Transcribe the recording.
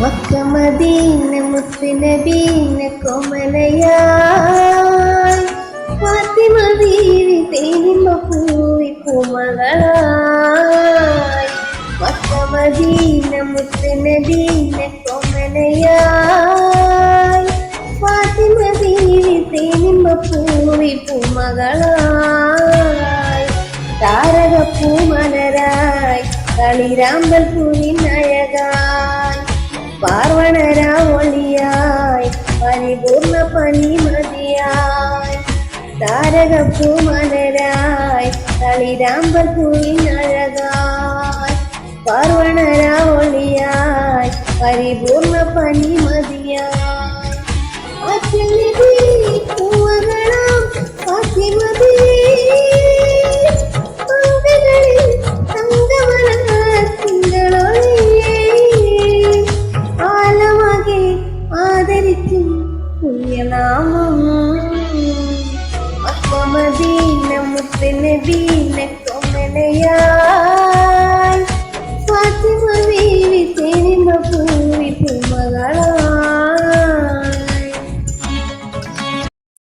മക്കമദീന മുത്തുനബീന കൊമലയായി. ഫാത്തിമ ബീവി തേനിമ പൂവി പൂമകളായി മക്കമദീന മുത്തുനബീന കൊമലയായി. ഫാത്തിമ ബീവി തേനിമ പൂവി പൂമകളായി താരക പൂമലരായി കളിരാമ്പൽ പൂവിൻ അഴകായി പരിപൂർണ പനിമതിയായി താരക പൂമലരായി കളിരാമ്പൽ പൂവിൻ അഴകായി പാർവണരാ ഒളിയായി പരിപൂർണ പനിമതിയായി പുണ്യനാമം മക്കമദീന മുത്തനബീന കൊമനയാ